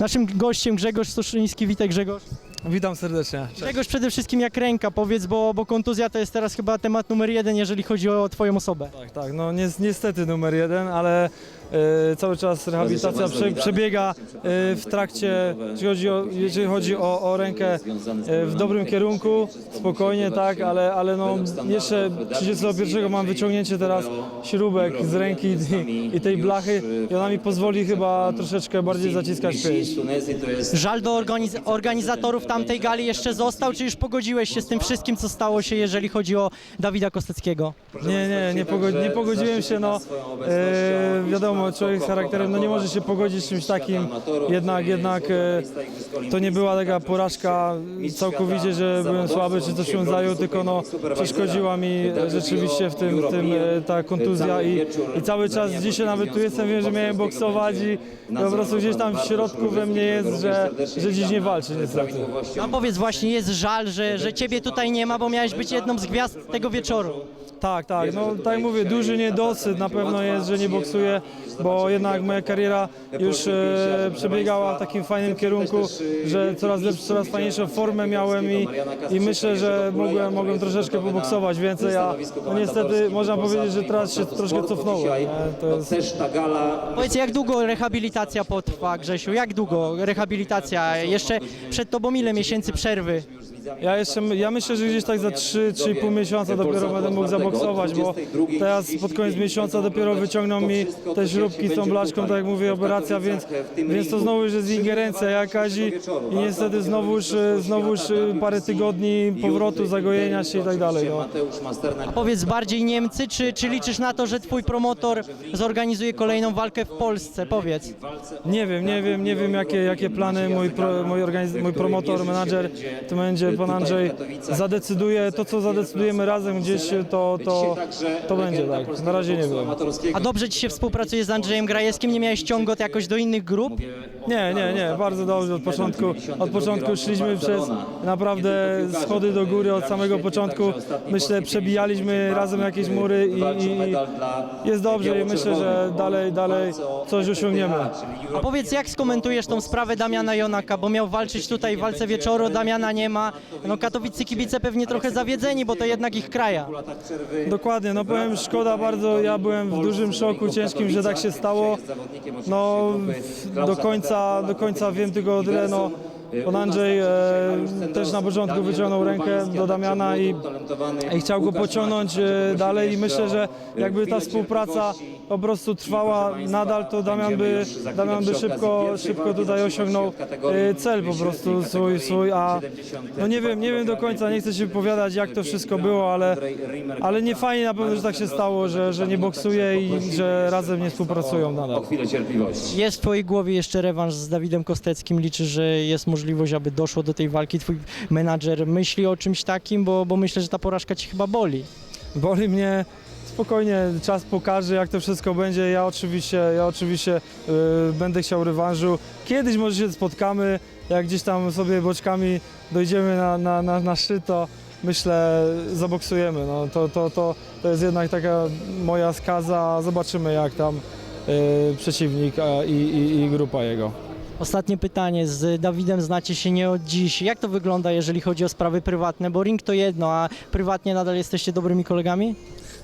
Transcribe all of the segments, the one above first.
Naszym gościem Grzegorz Soszyński, witaj Grzegorz. Witam serdecznie. Grzegorz przede wszystkim jak ręka, powiedz, bo, bo kontuzja to jest teraz chyba temat numer jeden, jeżeli chodzi o twoją osobę. Tak, tak, no ni niestety numer jeden, ale e, cały czas rehabilitacja prze przebiega e, w trakcie, jeżeli chodzi o, jeżeli chodzi o, o rękę e, w dobrym kierunku, spokojnie, tak, ale, ale no jeszcze 31 mam wyciągnięcie teraz śrubek z ręki i, i tej blachy i ona mi pozwoli chyba troszeczkę bardziej zaciskać pięść. Żal do organiz organizatorów tamtej gali jeszcze został, czy już pogodziłeś się z tym wszystkim, co stało się, jeżeli chodzi o Dawida Kosteckiego? Nie, nie, nie, pogo nie pogodziłem się, no e, wiadomo, człowiek z charakterem, no nie może się pogodzić z czymś takim, jednak, jednak e, to nie była taka porażka całkowicie, że byłem słaby czy coś się zajął, tylko no przeszkodziła mi rzeczywiście w tym, w tym e, ta kontuzja i, i cały czas dzisiaj nawet tu jestem, wiem, że miałem boksować i po prostu gdzieś tam w środku we mnie jest, że, że dziś nie walczę niestety. No powiedz właśnie, jest żal, że, że ciebie tutaj nie ma, bo miałeś być jedną z gwiazd tego wieczoru. Tak, tak, no tak mówię, duży niedosyt na pewno jest, że nie boksuję, bo jednak moja kariera już e, przebiegała w takim fajnym kierunku, że coraz lepszą, coraz fajniejszą formę miałem i, i myślę, że mogłem, mogłem troszeczkę poboksować więcej, a no niestety można powiedzieć, że teraz się troszkę cofnąłem. nie? To jest, Też ta gala Powiedz, jak długo rehabilitacja potrwa, Grzesiu? Jak długo rehabilitacja? Jeszcze przed tobą ile miesięcy przerwy? Ja jeszcze, ja myślę, że gdzieś tak za 3-3,5 miesiąca dopiero będę mógł zaboksować, bo teraz pod koniec miesiąca dopiero wyciągną mi te śrubki z tą blaszką, tak jak mówię, operacja, więc, więc to znowu już jest ingerencja jakaś i, i niestety znowuż, znowuż e, parę tygodni powrotu, zagojenia się i tak dalej. No. Masternak Powiedz, bardziej Niemcy, czy, czy liczysz na to, że twój promotor zorganizuje kolejną walkę w Polsce? Powiedz. Nie wiem, nie wiem, nie wiem jakie, jakie plany mój, pro, mój, organiz, mój promotor, menadżer, to będzie pan Andrzej, zadecyduje, to co zadecydujemy razem gdzieś, to, to, to będzie tak. Na razie nie wiem. A dobrze ci się współpracuje z Andrzejem Grajewskim? Nie miałeś ciągot jakoś do innych grup? Nie, nie, nie, bardzo dobrze od początku. Od początku szliśmy przez naprawdę schody do góry od samego początku. Myślę, przebijaliśmy razem jakieś mury i, i, jest dobrze i myślę, że dalej, dalej coś osiągniemy. A powiedz, jak skomentujesz tą sprawę Damiana Jonaka, bo miał walczyć tutaj w walce wieczoru, Damiana nie ma. No katowicy kibice pewnie trochę zawiedzeni, bo to jednak ich kraja. Dokładnie, no powiem szkoda bardzo, ja byłem w dużym szoku ciężkim, że tak się stało. No do końca, do końca wiem tylko tyle, no Pan Andrzej e, też na początku wyciągnął rękę do Damiana i, i chciał go pociągnąć e, dalej i myślę, że jakby ta współpraca po prostu trwała nadal, to Damian by, Damian by szybko, szybko tutaj osiągnął e, cel po prostu swój, swój, a no nie wiem, nie wiem do końca, nie chcę się wypowiadać jak to wszystko było, ale, ale nie fajnie na pewno, że tak się stało, że, że nie boksuje i że razem nie współpracują nadal. Jest w twojej głowie jeszcze rewanż z Dawidem Kosteckim. Liczysz, że jest możliwość, aby doszło do tej walki. Twój menadżer myśli o czymś takim, bo, bo myślę, że ta porażka ci chyba boli. Boli mnie spokojnie, czas pokaże jak to wszystko będzie. Ja oczywiście, ja oczywiście y, będę chciał rewanżu. Kiedyś może się spotkamy, jak gdzieś tam sobie boczkami dojdziemy na, na, na, na szczyt, to myślę zaboksujemy. No, to, to, to, to jest jednak taka moja skaza. Zobaczymy jak tam y, przeciwnik i, i grupa jego. Ostatnie pytanie. Z Dawidem znacie się nie od dziś. Jak to wygląda, jeżeli chodzi o sprawy prywatne? Bo ring to jedno, a prywatnie nadal jesteście dobrymi kolegami?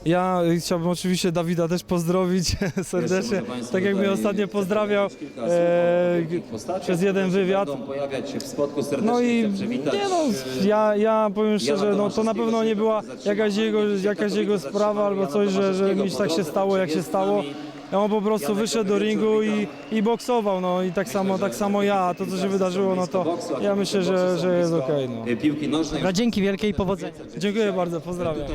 Ja chciałbym oczywiście Dawida też pozdrowić serdecznie, tak jak mnie ostatnio pozdrawiał e, przez jeden wywiad. Pojawiać się w spotku serdecznie No i nie no, e, ja, ja powiem szczerze, no to na pewno nie była jakaś jego, jakaś jego sprawa albo coś, że, że mi tak się stało, jak się stało. Ja on po prostu wyszedł do ringu i, i boksował, no i tak samo, tak samo ja, a to co się wydarzyło, no to ja myślę, że, że jest okej. no. piłki nożnej. Dobra, dzięki wielkie i powodzenia. Dziękuję bardzo, pozdrawiam.